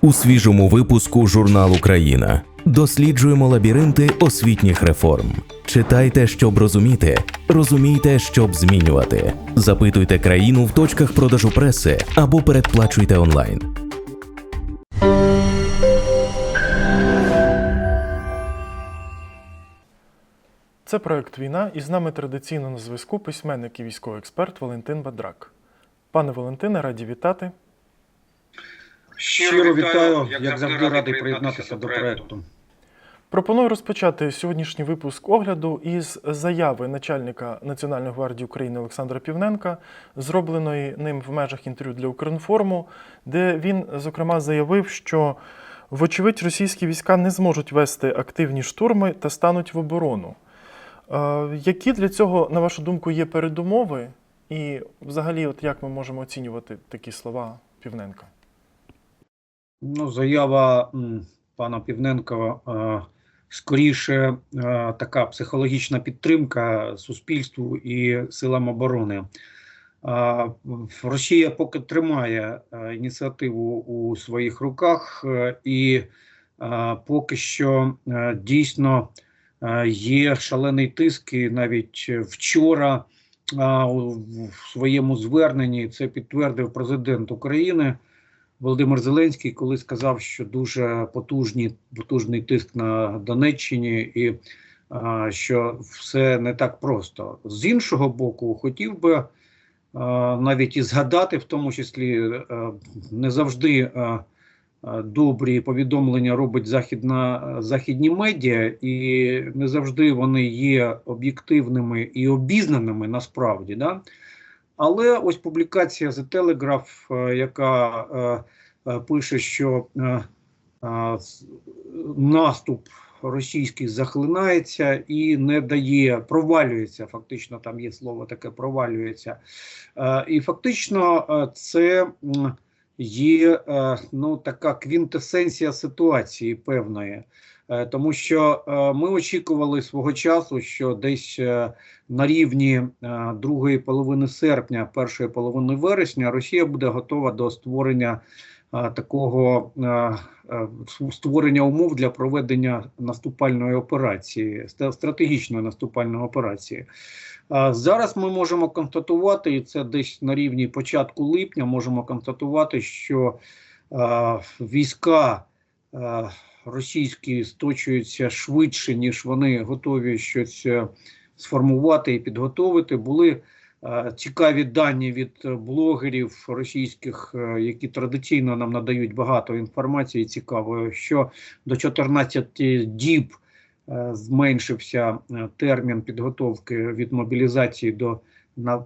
У свіжому випуску журнал Україна досліджуємо лабіринти освітніх реформ. Читайте, щоб розуміти, розумійте, щоб змінювати. Запитуйте країну в точках продажу преси або передплачуйте онлайн. Це проект Війна, і з нами традиційно на зв'язку письменник і військовий експерт Валентин Бадрак. Пане Валентине, раді вітати. Щиро вітаю, як завжди радий приєднатися до проекту. Пропоную розпочати сьогоднішній випуск огляду із заяви начальника Національної гвардії України Олександра Півненка, зробленої ним в межах інтерв'ю для Укрінформу, де він зокрема заявив, що вочевидь російські війська не зможуть вести активні штурми та стануть в оборону. Е, Які для цього, на вашу думку, є передумови? І взагалі, от як ми можемо оцінювати такі слова Півненка? Ну, заява пана Півненка е, скоріше е, така психологічна підтримка суспільству і силам оборони. Е, Росія поки тримає е, ініціативу у своїх руках, е, і е, поки що е, дійсно е, є шалений тиск, і навіть вчора у- в своєму зверненні це підтвердив президент України. Володимир Зеленський, коли сказав, що дуже потужні, потужний тиск на Донеччині, і а, що все не так просто. З іншого боку, хотів би а, навіть і згадати, в тому числі а, не завжди а, добрі повідомлення робить західна, західні медіа, і не завжди вони є об'єктивними і обізнаними насправді. Да? Але ось публікація The Telegraph, е, яка е, е, пише, що наступ російський захлинається і не дає, провалюється. Фактично, там є слово таке провалюється. І фактично це є ну, така квінтесенція ситуації певної. Е, Тому що е, ми очікували свого часу, що десь е, на рівні другої половини серпня, першої половини вересня, Росія буде готова до створення такого створення умов для проведення наступальної операції, стратегічної наступальної операції. Зараз ми можемо констатувати, і це десь на рівні початку липня, можемо констатувати, що війська російські сточуються швидше, ніж вони готові щось е, сформувати і підготовити. Були е, цікаві дані від блогерів російських, е, які традиційно нам надають багато інформації цікавої, що до 14 діб зменшився термін підготовки від мобілізації до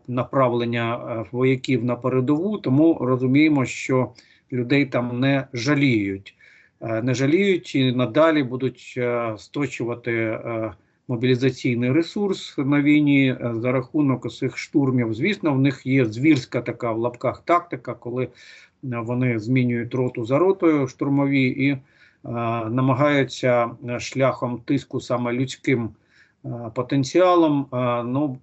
направлення вояків на передову. Тому розуміємо, що людей там не жаліють. Е, Не жаліють і надалі будуть е, сточувати е, мобілізаційний ресурс на війні за рахунок цих штурмів. Звісно, в них є звірська така в лапках тактика, коли вони змінюють роту за ротою штурмові і намагаються шляхом тиску саме людським потенціалом е, ну,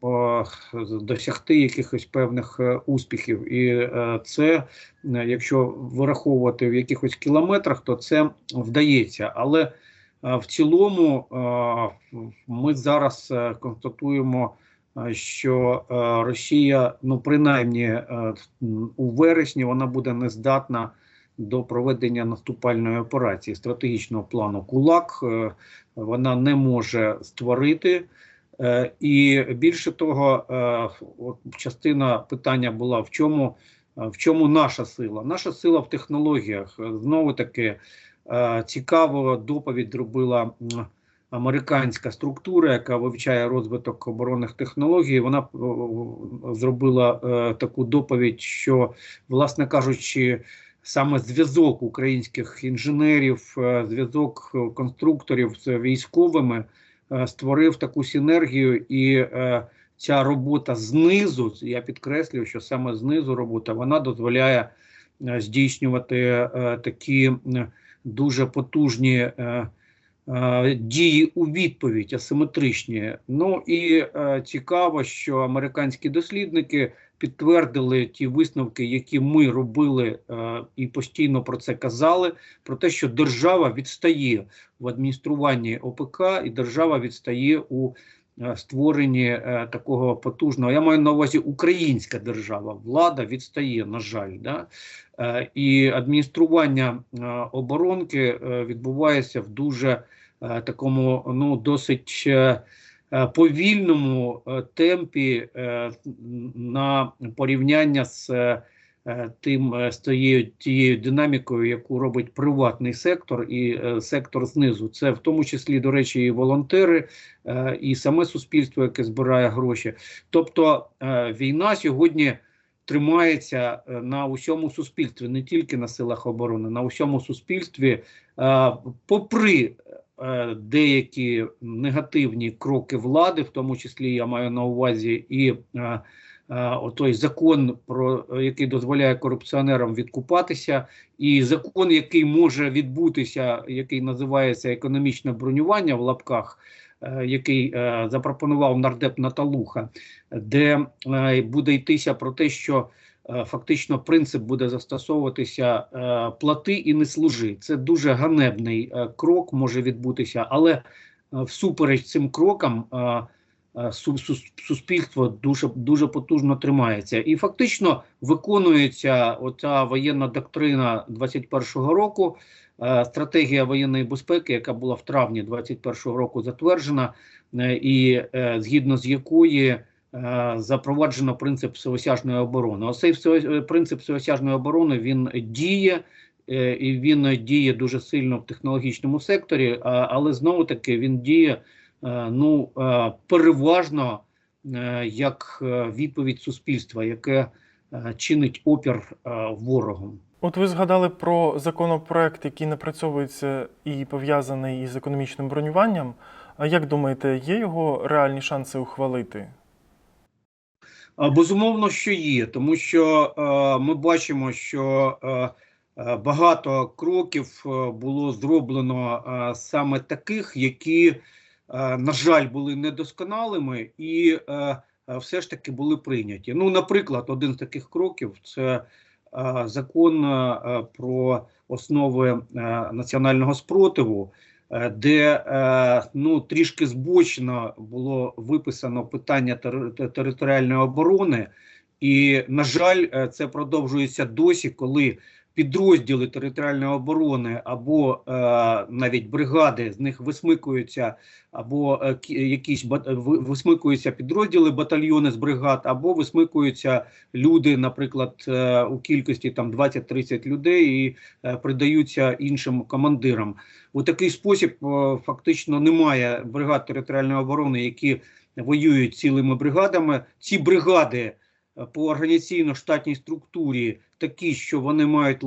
е, досягти якихось певних е, успіхів. І е, це, е, якщо вираховувати в якихось кілометрах, то це вдається. Але е, в цілому е, ми зараз е, констатуємо, е, що е, Росія, ну принаймні е, у вересні, вона буде нездатна до проведення наступальної операції стратегічного плану КУЛАК. е, Вона не може створити. Е, І більше того, е, частина питання була в чому, в чому наша сила? Наша сила в технологіях. Знову таки цікаво доповідь зробила американська структура, яка вивчає розвиток оборонних технологій. Вона зробила таку доповідь, що, власне кажучи, саме зв'язок українських інженерів, е, зв'язок конструкторів з військовими е, створив таку синергію, і е, ця робота знизу, я підкреслюю, що саме знизу робота, вона дозволяє здійснювати такі дуже потужні. Дії у відповідь асиметричні. Ну і цікаво, що американські дослідники підтвердили ті висновки, які ми робили е, і постійно про це казали, про те, що держава відстає в адмініструванні ОПК, і держава відстає у е, створенні е, такого потужного. Я маю на увазі українська держава, влада відстає, на жаль, да? І адміністрування оборонки відбувається в дуже такому ну досить. Е, Повільному е, темпі е, на порівняння з тим з тією, тією динамікою, яку робить приватний сектор і сектор знизу. Це в тому числі, до речі, і волонтери, і саме суспільство, яке збирає гроші. Тобто війна сьогодні тримається на усьому суспільстві, не тільки на силах оборони, на усьому суспільстві, попри деякі негативні кроки влади, в тому числі я маю на увазі і е, е, отой закон, про який дозволяє корупціонерам відкупатися, і закон, який може відбутися, який називається економічне бронювання в лапках. е, Який е, запропонував нардеп Наталуха, де е, буде йтися про те, що е, фактично принцип буде застосовуватися е, плати і не служи. Це дуже ганебний е, крок може відбутися, але е, всупереч цим крокам е, е, су- су- суспільство дуже дуже потужно тримається, і фактично виконується оця воєнна доктрина 21-го року. е, Стратегія воєнної безпеки, яка була в травні 21-го року затверджена, е, і е, згідно з якої е, запроваджено принцип всеосяжної оборони. Оцей е, принцип всеосяжної оборони він діє. е, І він діє дуже сильно в технологічному секторі, але знову таки він діє е, ну е, переважно е, як е, відповідь суспільства, яке е, чинить опір е, ворогом. От ви згадали про законопроект, який напрацьовується і пов'язаний із економічним бронюванням. А як думаєте, є його реальні шанси ухвалити? Безумовно, що є, тому що ми бачимо, що багато кроків було зроблено саме таких, які, на жаль, були недосконалими і все ж таки були прийняті. Ну, наприклад, один з таких кроків це закон про основи національного спротиву. Е, Де е, ну трішки збочно було виписано питання територіальної оборони, і на жаль, е, це продовжується досі, коли підрозділи територіальної оборони або навіть бригади з них висмикуються, або якісь висмикуються підрозділи батальйони з бригад, або висмикуються люди, наприклад, у кількості там 20-30 людей і придаються іншим командирам. У такий спосіб е, фактично немає бригад територіальної оборони, які воюють цілими бригадами. Ці бригади е, по організаційно-штатній структурі такі, що вони мають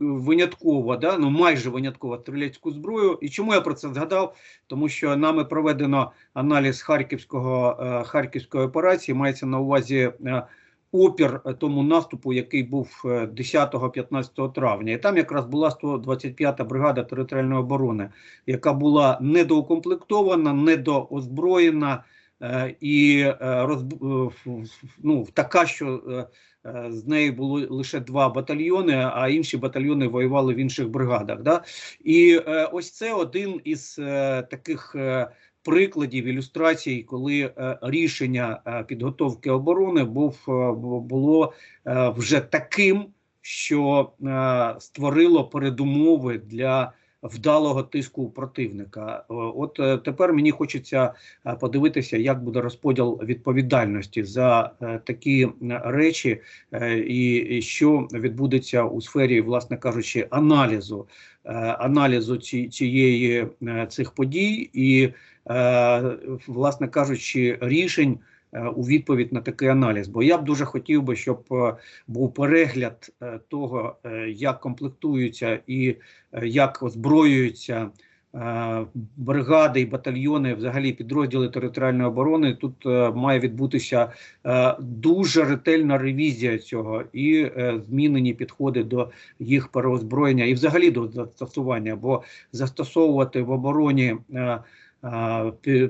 винятково, да, ну майже винятково стрілецьку зброю. І чому я про це згадав? Тому що нами проведено аналіз харківського е, харківської операції. Мається на увазі. Е, Опір е, тому наступу, який був е, 10-15 травня, і там якраз була 125-та бригада територіальної оборони, яка була недоукомплектована, недоозброєна е, і е, е, ну, така, що е, е, з нею було лише два батальйони, а інші батальйони воювали в інших бригадах. Да? І е, ось це один із е, таких. Прикладів ілюстрацій, коли е, рішення е, підготовки оборони був е, було вже таким, що створило передумови для вдалого тиску противника. От тепер мені хочеться подивитися, як буде розподіл відповідальності за такі речі, і, що відбудеться у сфері, власне кажучи, аналізу аналізу цієї цих подій і, власне кажучи, рішень. е, У відповідь на такий аналіз, бо я б дуже хотів би, щоб е, був перегляд е, того, е, як комплектуються і е, як озброюються е, бригади і батальйони, взагалі підрозділи територіальної оборони. Тут е, має відбутися е, дуже ретельна ревізія цього і е, змінені підходи до їх переозброєння і взагалі до застосування, бо застосовувати в обороні. е, е,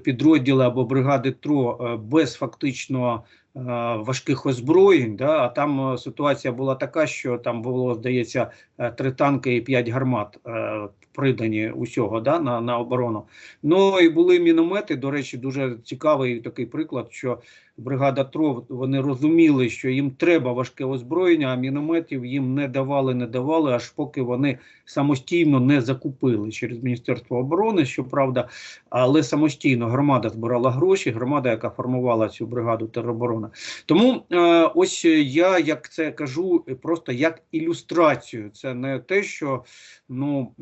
Підрозділи або бригади ТРО е, без фактично важких озброєнь. Да? А там е, ситуація була така, що там було, здається, е, три танки і п'ять гармат е, придані усього да? на, на оборону. Ну і були міномети. До речі, дуже цікавий такий приклад, що бригада ТРОВ вони розуміли, що їм треба важке озброєння, а мінометів їм не давали, не давали, аж поки вони самостійно не закупили через Міністерство оборони, щоправда, але самостійно громада збирала гроші, громада, яка формувала цю бригаду тероборони. Тому е, ось я як це кажу, просто як ілюстрацію. Це не те, що ну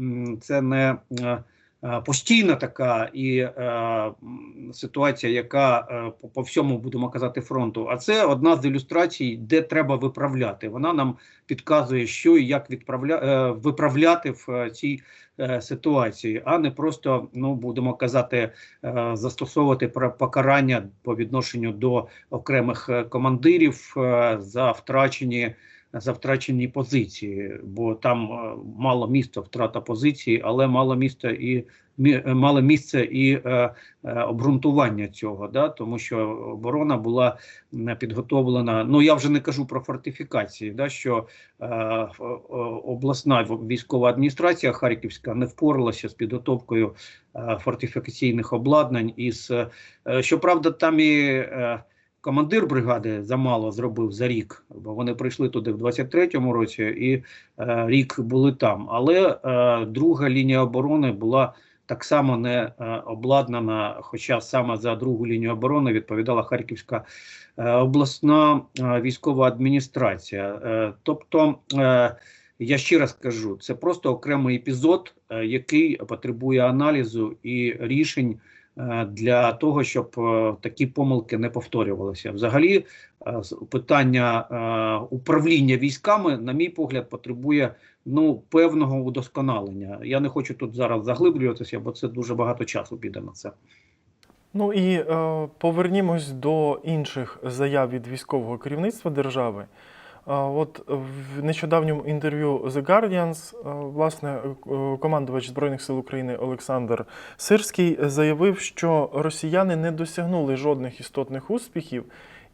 це не. е, Постійна така і е, ситуація, яка е, по, всьому будемо казати фронту. А це одна з ілюстрацій, де треба виправляти. Вона нам підказує, що і як відправля, е, виправляти в е, цій е, ситуації, а не просто ну будемо казати, е, застосовувати покарання по відношенню до окремих е, командирів е, за втрачені. За втрачені позиції, бо там е, мало місця втрата позиції, але мало місця і е, мало місце і е, е, обґрунтування цього, да, тому що оборона була підготовлена. Ну я вже не кажу про фортифікації, да, що е, обласна військова адміністрація Харківська не впоралася з підготовкою е, фортифікаційних обладнань. Із е, щоправда, там і е, командир бригади замало зробив за рік, бо вони прийшли туди в 23-му році і е, рік були там. Але е, друга лінія оборони була так само не е, обладнана, хоча саме за другу лінію оборони відповідала Харківська е, обласна е, військова адміністрація. Е, тобто, е, я ще раз кажу, це просто окремий епізод, е, який потребує аналізу і рішень для того, щоб е, такі помилки не повторювалися. Взагалі, е, питання е, управління військами, на мій погляд, потребує ну певного удосконалення. Я не хочу тут зараз заглиблюватися, бо це дуже багато часу піде на це. Ну і е, повернімось до інших заяв від військового керівництва держави. От в нещодавньому інтерв'ю The Guardians, власне, е, командувач Збройних сил України Олександр Сирський заявив, що росіяни не досягнули жодних істотних успіхів,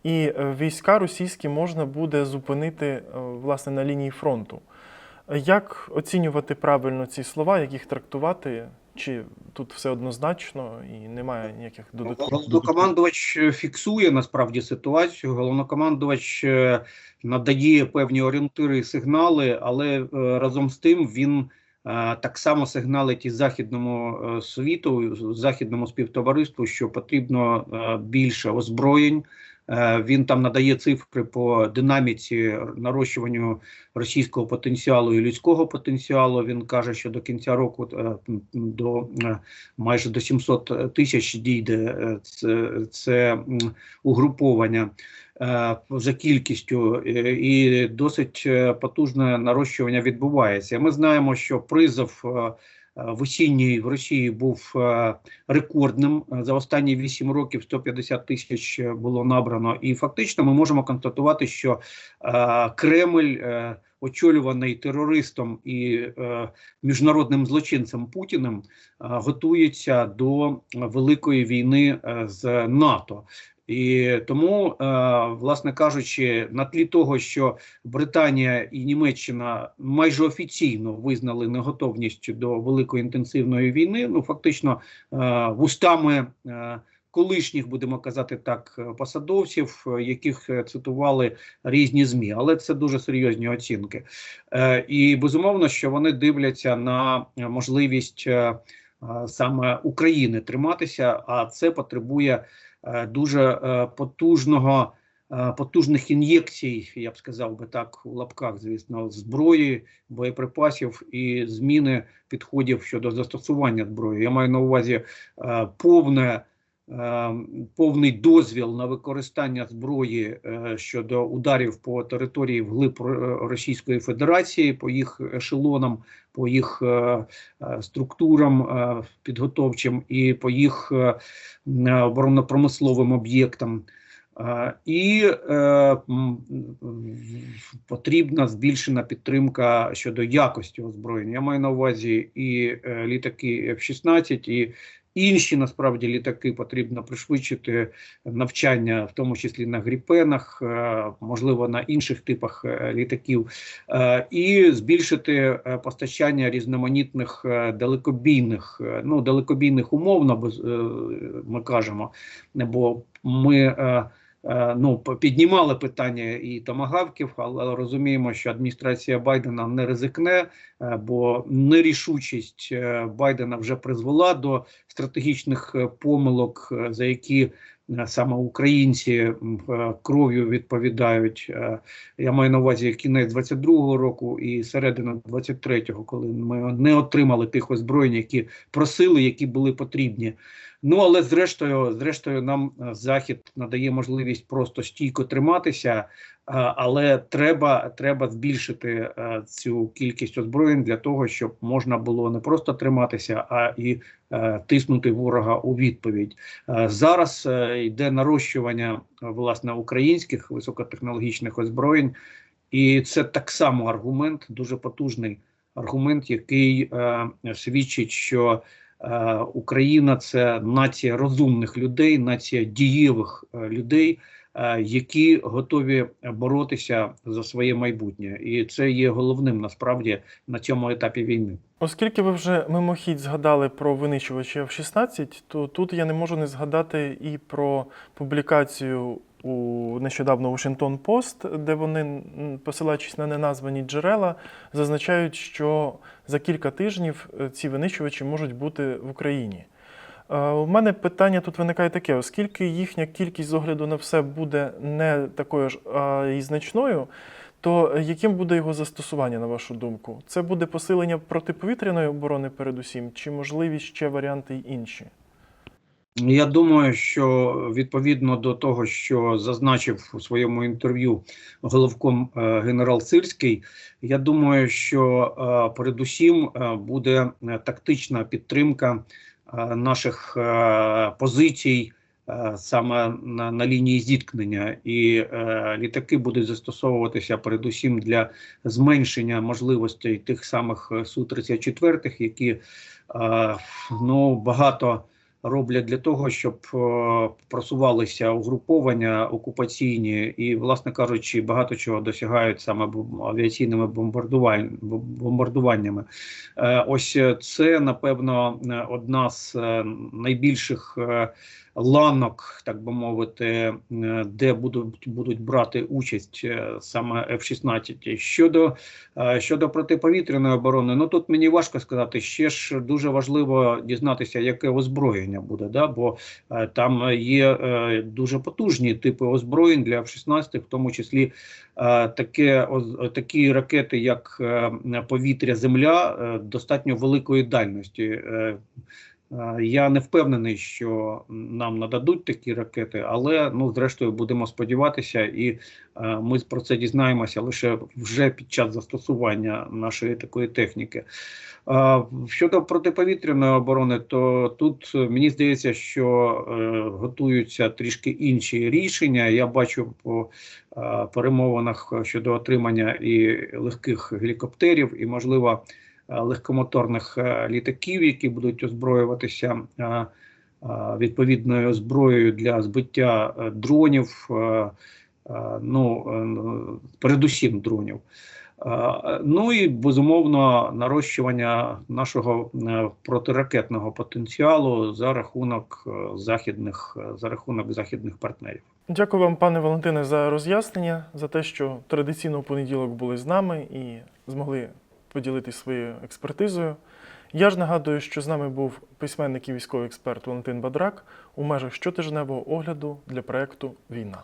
і е, війська російські можна буде зупинити е, власне на лінії фронту. Як оцінювати правильно ці слова, як їх трактувати? Чи тут все однозначно і немає ніяких додаткових? Головнокомандувач фіксує насправді ситуацію. Головнокомандувач е, надає певні орієнтири і сигнали, але е, разом з тим він е, так само сигналить і західному світу, західному співтовариству, що потрібно більше озброєнь. Е, Він там надає цифри по динаміці нарощуванню російського потенціалу і людського потенціалу. Він каже, що до кінця року е, до е, майже до 700 тисяч дійде це, це угруповання за кількістю, і досить потужне нарощування відбувається. Ми знаємо, що призов в осінній в Росії був е, рекордним. Е, За останні 8 років 150 тисяч е, було набрано, і фактично ми можемо констатувати, що е, Кремль. е, Очолюваний терористом і е, міжнародним злочинцем Путіним, е, готується до великої війни е, з НАТО. І тому, е, власне кажучи, на тлі того, що Британія і Німеччина майже офіційно визнали неготовність до великої інтенсивної війни, ну фактично е, вустами е, колишніх, будемо казати так, посадовців, яких цитували різні змі, але це дуже серйозні оцінки. І безумовно, що вони дивляться на можливість саме України триматися, а це потребує дуже е, потужного. е, Потужних ін'єкцій, я б сказав би так, у лапках, звісно, зброї, боєприпасів і зміни підходів щодо застосування зброї. Я маю на увазі е, повне е, повний дозвіл на використання зброї е, щодо ударів по території вглиб Російської Федерації, по їх ешелонам, по їх е, е, структурам підготовчим і по їх оборонно-промисловим об'єктам. І потрібна збільшена підтримка щодо якості озброєння. Я маю на увазі і літаки F-16, і інші насправді літаки потрібно пришвидшити навчання, в тому числі на гріпенах, е, можливо, на інших типах е, літаків, е, і збільшити постачання різноманітних далекобійних, ну далекобійних умовно, ми кажемо, бо ми. Е, Ну, піднімали питання і томагавків, але розуміємо, що адміністрація Байдена не ризикне, е, бо нерішучість е, Байдена вже призвела до стратегічних помилок, за які саме українці кров'ю відповідають. Я маю на увазі кінець 22-го року і середина 23-го, коли ми не отримали тих озброєнь, які просили, які були потрібні. Ну але зрештою, зрештою, нам е, захід надає можливість просто стійко триматися, е, але треба, треба збільшити е, цю кількість озброєнь для того, щоб можна було не просто триматися, а і тиснути ворога у відповідь. Зараз йде нарощування власне українських високотехнологічних озброєнь, і це так само аргумент, дуже потужний аргумент, який свідчить, що Україна це нація розумних людей, нація дієвих е, людей, е, які готові боротися за своє майбутнє, і це є головним насправді на цьому етапі війни. Оскільки ви вже мимохідь згадали про винищувачі F-16, то тут я не можу не згадати і про публікацію у нещодавно Washington Post, де вони, посилаючись на неназвані джерела, зазначають, що за кілька тижнів е, ці винищувачі можуть бути в Україні. Е, У мене питання тут виникає таке: оскільки їхня кількість з огляду на все буде не такою ж а і значною, то яким буде його застосування, на вашу думку? Це буде посилення протиповітряної оборони передусім, чи можливі ще варіанти й інші? Я думаю, що відповідно до того, що зазначив у своєму інтерв'ю головком е, генерал Сирський, я думаю, що е, передусім е, буде тактична підтримка наших позицій саме на, на лінії зіткнення, і літаки будуть застосовуватися передусім для зменшення можливостей тих самих су 34 які ну багато роблять для того, щоб е, просувалися угруповання окупаційні і, власне кажучи, багато чого досягають саме авіаційними бомбардуваннями. Е, Ось е, це, напевно, одна з найбільших ланок, так би мовити, е, де будуть, будуть брати участь е, саме F-16. Щодо Е, Щодо протиповітряної оборони, ну тут мені важко сказати. Ще ж дуже важливо дізнатися, яке озброєння буде, да? бо там є дуже потужні типи озброєнь для F-16, в тому числі таке, такі ракети, як повітря-земля, е, достатньо великої дальності. Е, Я не впевнений, що нам нададуть такі ракети, але ну зрештою будемо сподіватися, і е, ми про це дізнаємося лише вже під час застосування нашої такої техніки. Е, Щодо протиповітряної оборони, то тут мені здається, що готуються трішки інші рішення. Я бачу по е, перемовинах щодо отримання і легких гелікоптерів, і можливо легкомоторних е, літаків, які будуть озброюватися е, е, відповідною зброєю для збиття е, дронів, е, е, ну е, передусім дронів. Е, Ну і безумовно нарощування нашого е, протиракетного потенціалу за рахунок е, західних е, за рахунок західних партнерів. Дякую вам, пане Валентине, за роз'яснення, за те, що традиційно в понеділок були з нами і змогли поділитися своєю експертизою. Я ж нагадую, що з нами був письменник і військовий експерт Валентин Бадрак у межах щотижневого огляду для проекту Війна.